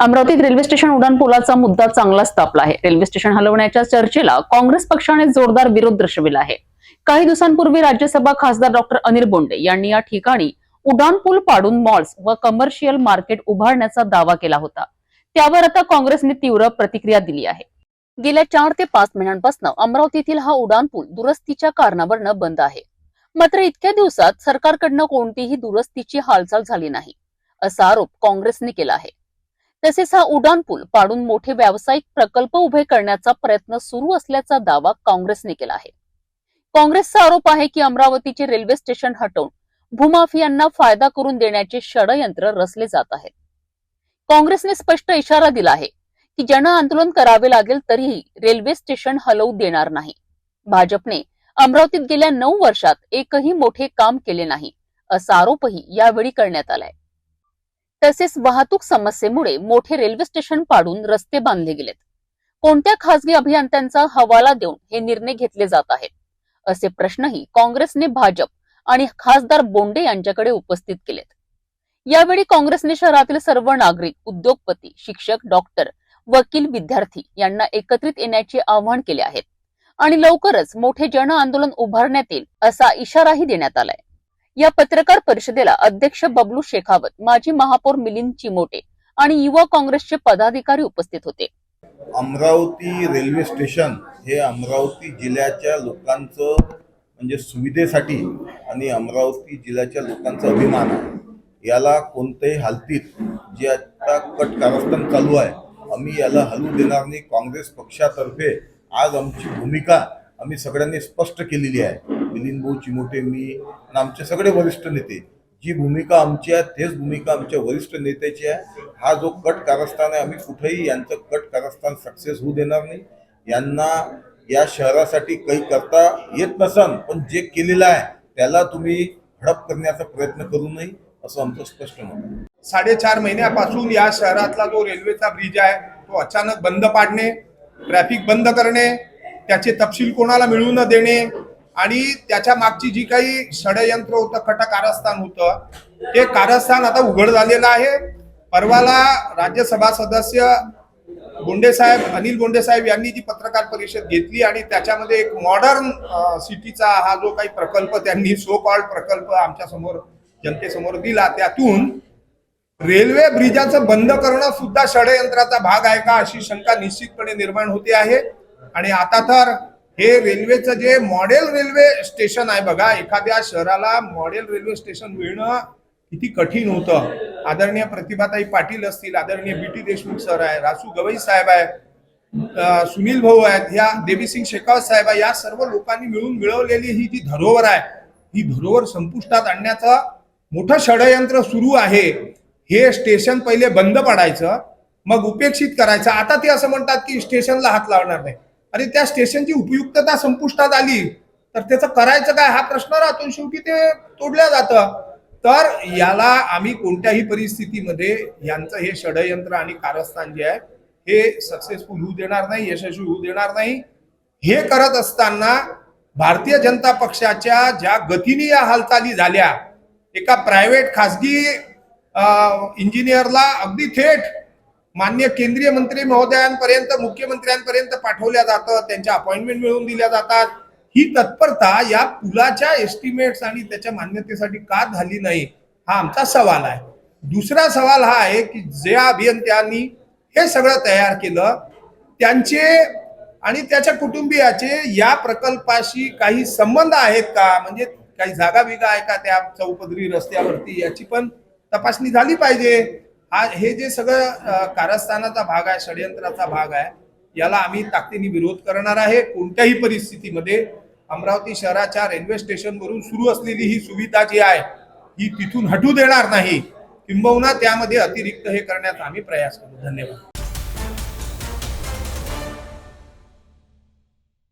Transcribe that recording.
अमरावतीत railway station उड्डाणपुलाचा मुद्दा चांगलाच तापला आहे. रेल्वे स्टेशन हलवण्याच्या चर्चेला काँग्रेस पक्षाने जोरदार विरोध दर्शविला आहे. काही दिवसांपूर्वी राज्यसभा खासदार डॉक्टर अनिल बोंडे यांनी या ठिकाणी उड्डाणपूल पाडून मॉल्स व कमर्शियल मार्केट उभारण्याचा दावा केला होता. त्यावर आता काँग्रेसने तीव्र प्रतिक्रिया दिली आहे. गेल्या चार ते पाच महिन्यांपासून अमरावतीतील हा उड्डाणपूल दुरुस्तीच्या कारणावरनं बंद आहे. मात्र इतक्या दिवसात सरकारकडनं कोणतीही दुरुस्तीची हालचाल झाली नाही असा आरोप काँग्रेसने केला आहे. तसेच हा उड्डाणपूल पाडून मोठे व्यावसायिक प्रकल्प उभे करण्याचा प्रयत्न सुरू असल्याचा दावा काँग्रेसने केला आहे. काँग्रेसचा आरोप आहे की अमरावतीचे रेल्वे स्टेशन हटवून भूमाफियांना फायदा करून देण्याचे षडयंत्र रचले जात आहेत काँग्रेसने स्पष्ट इशारा दिला आहे की जन आंदोलन करावे लागेल तरीही रेल्वे स्टेशन हलवू देणार नाही. भाजपने अमरावतीत गेल्या नऊ वर्षात एकही मोठे काम केले नाही असा आरोपही यावेळी करण्यात आलाय. तसेच वाहतूक समस्येमुळे मोठे रेल्वे स्टेशन पाडून रस्ते बांधले गेलेत. कोणत्या खासगी अभियंत्यांचा हवाला देऊन हे निर्णय घेतले जात आहेत? असे प्रश्नही काँग्रेसने भाजप आणि खासदार बोंडे यांच्याकडे उपस्थित केलेत. यावेळी काँग्रेसने शहरातील सर्व नागरिक उद्योगपती शिक्षक डॉक्टर वकील विद्यार्थी यांना एकत्रित येण्याचे आवाहन केले आहेत आणि लवकरच मोठे जन आंदोलन उभारण्यात येईल असा इशाराही देण्यात आलाय. या पत्रकार परिषदेला अध्यक्ष बबलू शेखावत माजी महापौर मिलिंद चिमोटे आणि युवा काँग्रेसचे पदाधिकारी उपस्थित होते. अमरावती रेल्वे स्टेशन हे अमरावती जिल्ह्याच्या लोकांचं म्हणजे सुविधेसाठी आणि अमरावती जिल्ह्याच्या लोकांचा अभिमान आहे. याला कोणत्याही हालतीत जे आता कट कारस्थान चालू आहे आम्ही याला हलवू देणार नाही. काँग्रेस पक्षातर्फे आज आमची भूमिका आम्ही सगळ्यांनी स्पष्ट केलेली आहे. मिलिंद भाऊ आणि आमचे सगळे वरिष्ठ नेते. जी भूमिका आमची आहे तेच भूमिका आमच्या वरिष्ठ नेत्याची आहे. हा जो कट कारस्थान आहे आम्ही कुठेही यांचं कट कारस्थान सक्सेस होऊ देणार नाही. यांना या शहरासाठी काही करता येत नसन पण जे केलेलं आहे त्याला तुम्ही हडप करण्याचा प्रयत्न करू नये असं आमचं स्पष्ट मत साडेचार महिन्यापासून या शहरातला जो रेल्वेचा ब्रिज आहे तो अचानक बंद पाडणे ट्रॅफिक बंद करणे त्याचे तपशील कोणाला मिळू न देणे आणि त्याच्या मागची जी काही षडयंत्र होतं खट कारस्थान होतं ते कारस्थान आता उघड झालेलं आहे. परवाला राज्यसभा सदस्य बोंडेसाहेब अनिल बोंडेसाहेब यांनी जी पत्रकार परिषद घेतली आणि त्याच्यामध्ये एक मॉडर्न सिटीचा हा जो काही प्रकल्प त्यांनी सो कॉल्ड प्रकल्प आमच्यासमोर जनतेसमोर दिला त्यातून रेल्वे ब्रिजाचं बंद करणं सुद्धा षडयंत्राचा भाग आहे का अशी शंका निश्चितपणे निर्माण होते आहे. आणि आता तर हे रेल्वेचं जे मॉडेल रेल्वे स्टेशन आहे बघा एखाद्या शहराला मॉडेल रेल्वे स्टेशन मिळणं किती कठीण होतं. आदरणीय प्रतिभाताई पाटील असतील आदरणीय बी टी देशमुख सर आहे रासू गवई साहेब आहे सुनील भाऊ आहेत ह्या देवीसिंग शेखावत साहेब आहे या सर्व लोकांनी मिळून मिळवलेली ही जी धरोहर आहे ही धरोहर संपुष्टात आणण्याचं मोठं षडयंत्र सुरू आहे. हे स्टेशन पहिले बंद पडायचं मग उपेक्षित करायचं. आता ते असं म्हणतात की स्टेशनला हात लावणार नाही. आणि त्या स्टेशनची उपयुक्तता संपुष्टात आली तर त्याचं करायचं काय? हा प्रश्न राहतो शेवटी ते तोडल्या जातं. तर याला आम्ही कोणत्याही परिस्थितीमध्ये यांचं हे षडयंत्र आणि कारस्थान जे आहे हे सक्सेसफुल होऊ देणार नाही यशस्वी होऊ देणार नाही. हे करत असताना भारतीय जनता पक्षाच्या ज्या गतीने या हालचाली झाल्या एका प्रायव्हेट खासगी इंजिनियरला अगदी थेट मान्य केंद्रीय मंत्री महोदयांपर्यंत मुख्यमंत्र्यांपर्यंत पाठवल्या जातं त्यांच्या अपॉइंटमेंट मिळवून दिल्या जातात. ही तत्परता या पुलाच्या एस्टिमेट्स आणि त्याच्या मान्यतेसाठी का झाली नाही हा आमचा सवाल आहे. दुसरा सवाल हा आहे की ज्या अभियंत्यांनी हे सगळं तयार केलं त्यांचे आणि त्याच्या कुटुंबियाचे या प्रकल्पाशी काही संबंध आहेत का? म्हणजे काही जागा बिगा आहे का त्या चौपदरी रस्त्यावरती? याची पण तपासणी झाली पाहिजे. हा हे जे सगळं कारस्थानाचा भाग आहे षडयंत्राचा भाग आहे याला आम्ही ताकदीने विरोध करणार आहे. कोणत्याही परिस्थितीमध्ये अमरावती शहराच्या रेल्वे स्टेशनवरून सुरू असलेली ही सुविधा जी आहे ही तिथून हटू देणार नाही. किंबहुना त्यामध्ये अतिरिक्त हे करण्याचा आम्ही प्रयास करू. धन्यवाद.